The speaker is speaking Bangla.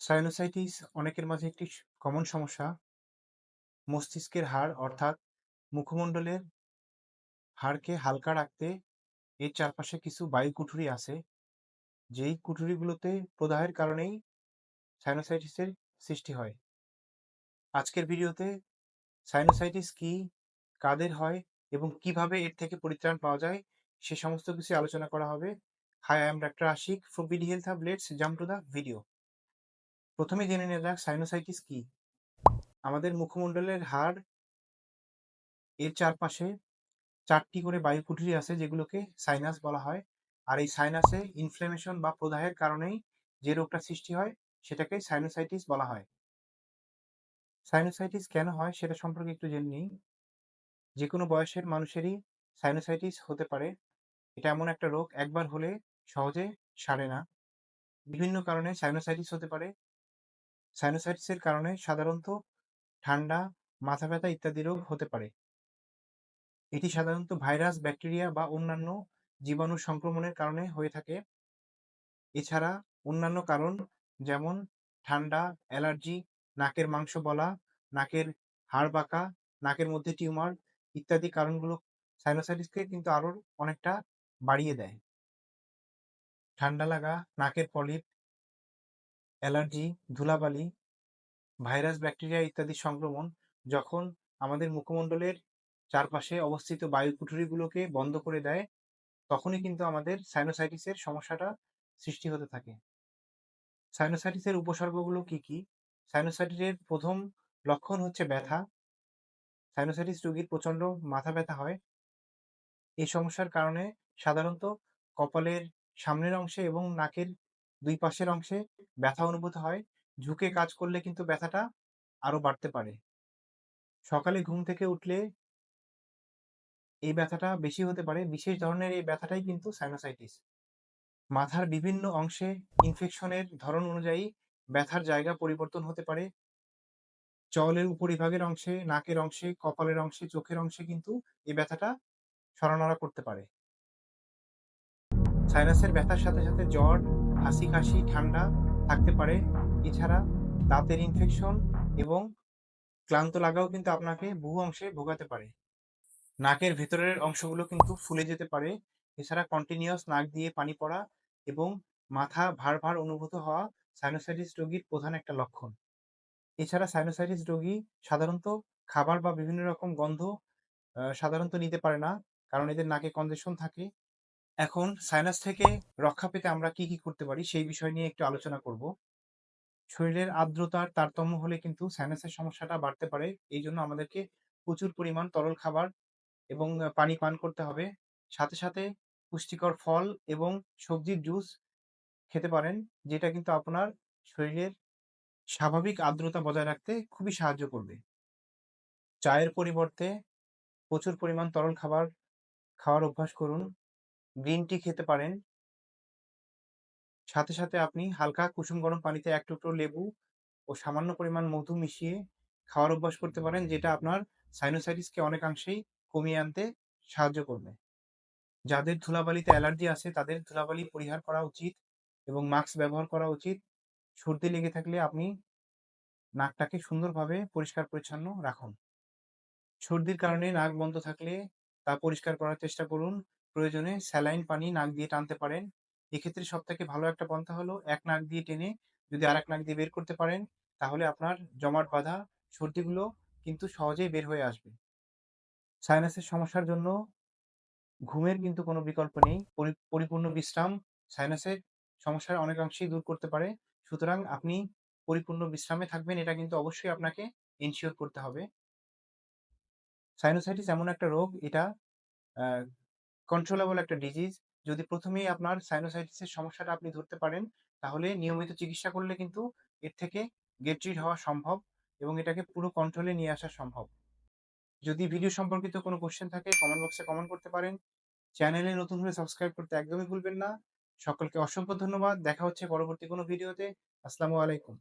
সাইনোসাইটিস অনেকের মাঝে একটি কমন সমস্যা। মস্তিষ্কের হাড় অর্থাৎ মুখমণ্ডলের হাড়কে হালকা রাখতে এর চারপাশে কিছু বায়ু কুঠুরি আছে। যেই কুঠুরিগুলোতে প্রদাহের কারণেই সাইনোসাইটিসের সৃষ্টি হয়। আজকের ভিডিওতে সাইনোসাইটিস কি, কাদের হয় এবং কীভাবে এর থেকে পরিত্রাণ পাওয়া যায় সে সমস্ত কিছু আলোচনা করা হবে। Hi I am doctor Ashiq from BD health hub let's jump to the video. প্রথমে জেনে নেওয়া যাক সাইনোসাইটিস কি। আমাদের মুখমণ্ডলের হাড় এর চারপাশে চারটি করে বায়ুকুঠুরি আছে যেগুলোকে সাইনাস বলা হয়। আর এই সাইনাসে ইনফ্লেমেশন বা প্রদাহের কারণেই যে রোগটা সৃষ্টি হয় সেটাকে সাইনোসাইটিস বলা হয়। সাইনোসাইটিস কেন হয় সেটা সম্পর্কে একটু জেনে নিই। যে কোনো বয়সের মানুষেরই সাইনোসাইটিস হতে পারে। এটা এমন একটা রোগ, একবার হলে সহজে সারে না। বিভিন্ন কারণে সাইনোসাইটিস হতে পারে। সাইনোসাইটিসের কারণে সাধারণত ঠান্ডা, মাথা ব্যথা ইত্যাদি রোগ হতে পারে। এটি সাধারণত ভাইরাস, ব্যাকটেরিয়া বা অন্যান্য জীবাণু সংক্রমণের কারণে হয়ে থাকে। এছাড়া অন্যান্য কারণ যেমন ঠান্ডা, অ্যালার্জি, নাকের মাংস বলা, নাকের হাড় বাঁকা, নাকের মধ্যে টিউমার ইত্যাদি কারণগুলো সাইনোসাইটিসকে কিন্তু আরও অনেকটা বাড়িয়ে দেয়। ঠান্ডা লাগা, নাকের পলিপ, অ্যালার্জি, ধুলাবালি, ভাইরাস, ব্যাকটেরিয়া ইত্যাদি সংক্রমণ যখন আমাদের মুখমণ্ডলের চারপাশে অবস্থিত বায়ুকুঠুরিগুলোকে বন্ধ করে দেয় তখনই কিন্তু আমাদের সাইনোসাইটিসের সমস্যাটা সৃষ্টি হতে থাকে। সাইনোসাইটিসের উপসর্গগুলো কি কি? সাইনোসাইটিসের প্রথম লক্ষণ হচ্ছে ব্যথা। সাইনোসাইটিস রোগীর প্রচণ্ড মাথা ব্যথা হয়। এই সমস্যার কারণে সাধারণত কপালের সামনের অংশে এবং নাকের দুই পাশের অংশে ব্যথা অনুভূত হয়। ঝুঁকে কাজ করলে কিন্তু ব্যথাটা আরও বাড়তে পারে। সকালে ঘুম থেকে উঠলে এই ব্যথাটা বেশি হতে পারে। বিশেষ ধরনের এই ব্যথাটাই কিন্তু সাইনোসাইটিস মাথার বিভিন্ন অংশে ইনফেকশনের ধরন অনুযায়ী ব্যথার জায়গা পরিবর্তন হতে পারে। চলের উপরিভাগের অংশে, নাকের অংশে, কপালের অংশে, চোখের অংশে কিন্তু এই ব্যথাটা সরানোরা করতে পারে। সাইনাসের ব্যথার সাথে সাথে জ্বর হাসি কাশি ঠান্ডা থাকতে পারে। এছাড়া দাঁতের ইনফেকশন এবং ক্লান্ত লাগাও কিন্তু আপনাকে বহু অংশে ভোগাতে পারে। নাকের ভেতরের অংশগুলো কিন্তু ফুলে যেতে পারে। এছাড়া কন্টিনিউয়াস নাক দিয়ে পানি পড়া এবং মাথা ভার ভার অনুভূত হওয়া সাইনোসাইটিস রোগীর প্রধান একটা লক্ষণ। এছাড়া সাইনোসাইটিস রোগী সাধারণত খাবার বা বিভিন্ন রকম গন্ধ সাধারণত নিতে পারে না, কারণ এদের নাকে কনজেশন থাকে। এখন সাইনাস থেকে রক্ষা পেতে আমরা কি কি করতে পারি সেই বিষয় নিয়ে একটু আলোচনা করব। শরীরের আর্দ্রতার তারতম্য হলে কিন্তু সাইনাসের সমস্যাটা বাড়তে পারে। এই জন্য আমাদেরকে প্রচুর পরিমাণ তরল খাবার এবং পানি পান করতে হবে। সাথে সাথে পুষ্টিকর ফল এবং সবজির জুস খেতে পারেন, যেটা কিন্তু আপনার শরীরের স্বাভাবিক আর্দ্রতা বজায় রাখতে খুবই সাহায্য করবে। চায়ের পরিবর্তে প্রচুর পরিমাণ তরল খাবার খাওয়ার অভ্যাস করুন। গ্রিন টি খেতে পারেন। সাথে সাথে আপনি হালকা কুসুম গরম পানিতে এক টুকরো লেবু ও সামান্য পরিমাণ মধু মিশিয়ে খাওয়ার অভ্যাস করতে পারেন, যেটা আপনার সাইনোসাইটিসকে অনেকাংশেই কমিয়ে আনতে সাহায্য করবে। যাদের ধুলাবালিতে অ্যালার্জি আছে, তাদের ধুলাবালি পরিহার করা উচিত এবং মাস্ক ব্যবহার করা উচিত। সর্দি লেগে থাকলে আপনি নাকটাকে সুন্দরভাবে পরিষ্কার পরিচ্ছন্ন রাখুন। সর্দির কারণে নাক বন্ধ থাকলে তা পরিষ্কার করার চেষ্টা করুন। প্রয়োজনে স্যালাইন পানি নাক দিয়ে টানতে পারেন। এক্ষেত্রে সব থেকে ভালো একটা পন্থা হলো এক নাক দিয়ে টেনে যদি আর নাক দিয়ে বের করতে পারেন, তাহলে আপনার জমাট বাঁধা সর্দিগুলো কিন্তু সহজেই বের হয়ে আসবে। সাইনাসের সমস্যার জন্য ঘুমের কিন্তু কোনো বিকল্প নেই। পরিপূর্ণ বিশ্রাম সাইনাসের সমস্যার অনেকাংশেই দূর করতে পারে। সুতরাং আপনি পরিপূর্ণ বিশ্রামে থাকবেন, এটা কিন্তু অবশ্যই আপনাকে এনশিওর করতে হবে। সাইনোসাইটিস এমন একটা রোগ, এটা কন্ট্রোলেবল একটা ডিজিজ যদি প্রথমেই আপনার সাইনোসাইটিসের সমস্যাটা আপনি ধরতে পারেন, তাহলে নিয়মিত চিকিৎসা করলে কিন্তু এর থেকে গেট রিড হওয়া সম্ভব এবং এটাকে পুরো কন্ট্রোলে নিয়ে আসা সম্ভব। যদি ভিডিও সম্পর্কিত কোনো কোশ্চেন থাকে কমেন্ট বক্সে কমেন্ট করতে পারেন। চ্যানেলে নতুন হলে সাবস্ক্রাইব করতে একদমই ভুলবেন না। সকলকে অসংখ্য ধন্যবাদ। দেখা হচ্ছে পরবর্তী কোনো ভিডিওতে আসসালামু আলাইকুম।